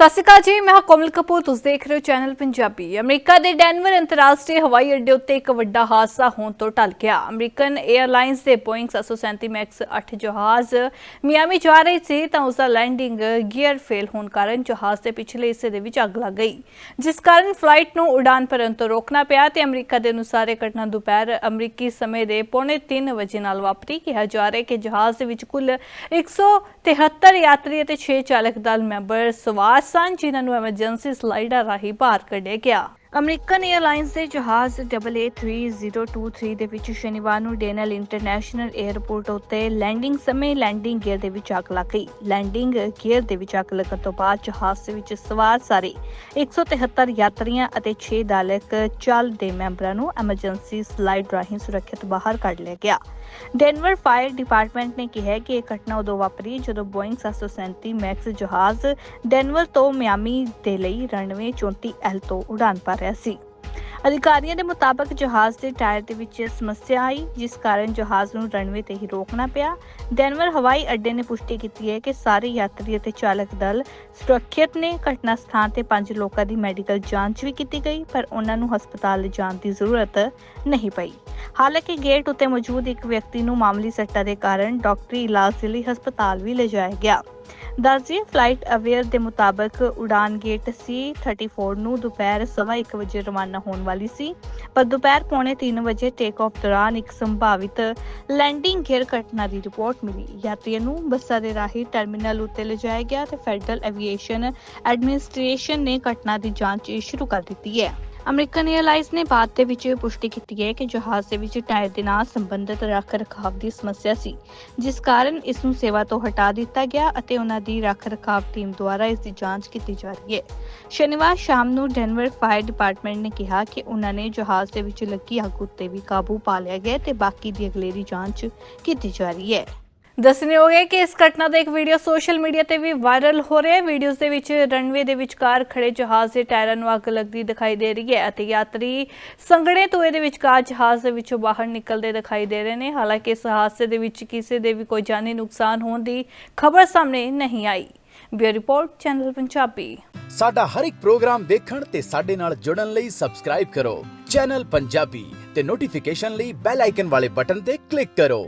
ਸਤਿ ਸ਼੍ਰੀ ਅਕਾਲ ਜੀ, ਮੈਂ ਕੋਮਲ ਕਪੂਰ, ਤੁਸੀਂ ਦੇਖ ਰਹੇ ਹੋ ਚੈਨਲ ਪੰਜਾਬੀ। ਅਮਰੀਕਾ ਦੇ ਡੈਨਵਰ ਅੰਤਰਰਾਸ਼ਟਰੀ ਹਵਾਈ ਅੱਡੇ ਉੱਤੇ ਇੱਕ ਵੱਡਾ ਹਾਦਸਾ ਹੋਣ ਤੋਂ ਟਲ ਗਿਆ। ਅਮਰੀਕਨ 에ਅਰਲਾਈਨਸ ਦੇ ਬੋਇੰਗ 737 ਮੈਕਸ 8 ਜਹਾਜ਼ ਮਿਆਮੀ ਜਾ ਰਹੀ ਸੀ, ਤਾਂ ਉਸ ਦਾ ਲੈਂਡਿੰਗ ਗੀਅਰ ਫੇਲ ਹੋਣ ਕਾਰਨ ਜਹਾਜ਼ ਦੇ ਪਿਛਲੇ ਹਿੱਸੇ ਦੇ ਵਿੱਚ ਅੱਗ ਲੱਗ ਗਈ। ਜਿਸ ਕਾਰਨ ਫਲਾਈਟ ਨੂੰ ਉਡਾਨ ਭਰਨ ਤੋਂ ਰੋਕਣਾ ਪਿਆ ਤੇ ਅਮਰੀਕਾ ਦੇ ਅਨੁਸਾਰ ਇਹ ਘਟਨਾ ਦੁਪਹਿਰ ਅਮਰੀਕੀ ਸਮੇਂ ਦੇ ਪੌਣੇ 3 ਵਜੇ ਨਾਲ ਵਾਪਰੀ। ਕਿਹਾ ਜਾ ਰਿਹਾ ਕਿ ਜਹਾਜ਼ ਦੇ ਵਿੱਚ ਕੁੱਲ 173 ਯਾਤਰੀ ਅਤੇ 6 ਚਾਲਕ ਦਲ ਮੈਂਬਰ ਸਵਾਰ ਸਨ ਜਿਨ੍ਹਾਂ ਨੂੰ ਐਮਰਜੈਂਸੀ ਸਲਾਈਡਾਂ ਰਾਹੀਂ ਬਾਹਰ ਕੱਢਿਆ ਗਿਆ। ਅਮਰੀਕਨ 에ਅਰਲਾਈਨਸ ਦੇ ਜਹਾਜ਼ AA3023 ਦੇ ਵਿੱਚ ਸ਼ਨੀਵਾਰ ਨੂੰ ਡੇਨਲ ਇੰਟਰਨੈਸ਼ਨਲ 에ਅਰਪੋਰਟ ਉੱਤੇ ਲੈਂਡਿੰਗ ਸਮੇਂ ਲੈਂਡਿੰਗ ਗੇਅਰ ਦੇ ਵਿੱਚ ਅੱਗ ਲੱਗ ਗਈ। ਲੈਂਡਿੰਗ ਗੇਅਰ ਦੇ ਵਿੱਚ ਅੱਗ ਲੱਗਣ ਤੋਂ ਬਾਅਦ ਜਹਾਜ਼ ਦੇ ਵਿੱਚ ਸਵਾਰ ਸਾਰੇ 173 ਯਾਤਰੀਆਂ ਅਤੇ 6 ਦਾਲਕ ਚੱਲ ਦੇ ਮੈਂਬਰਾਂ ਨੂੰ ਐਮਰਜੈਂਸੀ ਸਲਾਈਡ ਰਾਹੀਂ ਸੁਰੱਖਿਅਤ ਬਾਹਰ ਕੱਢ ਲਿਆ ਗਿਆ। ਡੈਨਵਰ ਫਾਇਰ ਡਿਪਾਰਟਮੈਂਟ ਨੇ ਕਿਹਾ ਕਿ ਇਹ ਘਟਨਾ ਉਦੋਂ ਵਾਪਰੀ ਜਦੋਂ ਬੋਇੰਗ 737 ਮੈਕਸ ਜਹਾਜ਼ ਡੈਨਵਰ ਤੋਂ ਮਿਆਮੀ ਦੇ ਲਈ ਰਨਵੇ 34L ਤੋਂ ਉਡਾਨ ਭਰ ਰਿਹਾ ਸੀ। ਅਧਿਕਾਰੀਆਂ ਦੇ ਮੁਤਾਬਕ ਜਹਾਜ਼ ਦੇ ਟਾਇਰ ਦੇ ਵਿੱਚ ਸਮੱਸਿਆ ਆਈ, ਜਿਸ ਕਾਰਨ ਜਹਾਜ਼ ਨੂੰ ਰਨਵੇ ਤੇ ਹੀ ਰੋਕਣਾ ਪਿਆ। ਡੈਨਵਰ ਹਵਾਈ ਅੱਡੇ ਨੇ ਪੁਸ਼ਟੀ ਕੀਤੀ ਹੈ ਕਿ ਸਾਰੇ ਯਾਤਰੀ ਅਤੇ ਚਾਲਕ ਦਲ ਸੁਰੱਖਿਅਤ ਨੇ ਘਟਨਾ ਸਥਾਨ ਤੇ ਪੰਜ ਲੋਕਾਂ ਦੀ ਮੈਡੀਕਲ ਜਾਂਚ ਵੀ ਕੀਤੀ ਗਈ, ਪਰ ਉਹਨਾਂ ਨੂੰ ਹਸਪਤਾਲ ਲਿਜਾਣ ਦੀ ਜ਼ਰੂਰਤ ਨਹੀਂ ਪਈ। ਹਾਲਾਂਕਿ ਗੇਟ ਉੱਤੇ ਮੌਜੂਦ ਇੱਕ ਵਿਅਕਤੀ ਨੂੰ ਮਾਮੂਲੀ ਸੱਟਾਂ ਦੇ ਕਾਰਨ ਡਾਕਟਰੀ ਇਲਾਜ ਲਈ ਹਸਪਤਾਲ ਵੀ ਲਿਜਾਇਆ ਗਿਆ। ਦੱਸਦੀਏ ਫਲਾਈਟ ਅਵੇਅਰ ਦੇ ਮੁਤਾਬਕ ਉਡਾਨ ਗੇਟ C34 ਨੂੰ ਦੁਪਹਿਰ ਸਵਾ ਇੱਕ ਵਜੇ ਰਵਾਨਾ ਹੋਣ ਵਾਲੀ ਸੀ, ਪਰ ਦੁਪਹਿਰ ਪੌਣੇ 3 ਵਜੇ ਟੇਕ ਆਫ ਦੌਰਾਨ ਇੱਕ ਸੰਭਾਵਿਤ ਲੈਂਡਿੰਗ ਗੇਅਰ ਘਟਨਾ ਦੀ ਰਿਪੋਰਟ ਮਿਲੀ। ਯਾਤਰੀਆਂ ਨੂੰ ਬੱਸਾਂ ਦੇ ਰਾਹੀਂ ਟਰਮੀਨਲ ਉੱਤੇ ਲਿਜਾਇਆ ਗਿਆ ਤੇ ਫੈਡਰਲ ਐਵੀਏਸ਼ਨ ਐਡਮਿਨਿਸਟ੍ਰੇਸ਼ਨ ਨੇ ਘਟਨਾ ਦੀ ਜਾਂਚ ਸ਼ੁਰੂ ਕਰ ਦਿੱਤੀ ਹੈ। ਅਮਰੀਕਨ 에ਅਰਲਾਈਨਸ ਨੇ ਬਾਅਦ ਦੇ ਵਿੱਚ ਪੁਸ਼ਟੀ ਕੀਤੀ ਹੈ ਕਿ ਜਹਾਜ਼ ਦੇ ਵਿੱਚ ਟਾਇਰ ਦੇ ਨਾਲ ਸੰਬੰਧਿਤ ਰੱਖ ਰਖਾਵ ਦੀ ਸਮੱਸਿਆ ਸੀ, ਜਿਸ ਕਾਰਨ ਇਸ ਨੂੰ ਸੇਵਾ ਤੋਂ ਹਟਾ ਦਿੱਤਾ ਗਿਆ ਅਤੇ ਉਹਨਾਂ ਦੀ ਰੱਖ ਰਖਾਵ ਟੀਮ ਦੁਆਰਾ ਇਸ ਦੀ ਜਾਂਚ ਕੀਤੀ ਜਾ ਰਹੀ ਹੈ। ਸ਼ਨੀਵਾਰ ਸ਼ਾਮ ਨੂੰ ਡੈਨਵਰ ਫਾਇਰ ਡਿਪਾਰਟਮੈਂਟ ਨੇ ਕਿਹਾ ਕਿ ਉਹਨਾਂ ਨੇ ਜਹਾਜ਼ ਦੇ ਵਿੱਚ ਲੱਗੀ ਅੱਗ ਉੱਤੇ ਵੀ ਕਾਬੂ ਪਾ ਲਿਆ ਗਿਆ ਤੇ ਬਾਕੀ ਦੀ ਅਗਲੇਰੀ ਜਾਂਚ ਕੀਤੀ ਜਾ ਰਹੀ ਹੈ। ਦੱਸਣਯੋਗ ਹੈ ਕਿ ਇਸ ਘਟਨਾ ਦਾ ਇੱਕ ਵੀਡੀਓ ਸੋਸ਼ਲ ਮੀਡੀਆ ਤੇ ਵੀ ਵਾਇਰਲ ਹੋ ਰਿਹਾ ਹੈ। ਵੀਡੀਓਜ਼ ਦੇ ਵਿੱਚ ਰਨਵੇ ਦੇ ਵਿਚਕਾਰ ਖੜੇ ਜਹਾਜ਼ ਦੇ ਟਾਇਰਾਂ ਨੂੰ ਅੱਗ ਲੱਗਦੀ ਦਿਖਾਈ ਦੇ ਰਹੀ ਹੈ ਅਤੇ ਯਾਤਰੀ ਸੰਘਣੇ ਧੂਏ ਦੇ ਵਿਚਕਾਰ ਜਹਾਜ਼ ਦੇ ਵਿੱਚੋਂ ਬਾਹਰ ਨਿਕਲਦੇ ਦਿਖਾਈ ਦੇ ਰਹੇ ਨੇ। ਹਾਲਾਂਕਿ ਇਸ ਹਾਦਸੇ ਦੇ ਵਿੱਚ ਕਿਸੇ ਦੇ ਵੀ ਕੋਈ ਜਾਨੀ ਨੁਕਸਾਨ ਹੋਣ ਦੀ ਖਬਰ ਸਾਹਮਣੇ ਨਹੀਂ ਆਈ। Bureau report, channel Punjabi. ਸਾਡਾ ਹਰ ਇੱਕ ਪ੍ਰੋਗਰਾਮ ਦੇਖਣ ਤੇ ਸਾਡੇ ਨਾਲ ਜੁੜਨ ਲਈ ਸਬਸਕ੍ਰਾਈਬ ਕਰੋ। ਚੈਨਲ ਪੰਜਾਬੀ ਤੇ ਨੋਟੀਫਿਕੇਸ਼ਨ ਲਈ ਬੈਲ ਆਈਕਨ ਵਾਲੇ ਬਟਨ ਤੇ ਕਲਿੱਕ ਕਰੋ।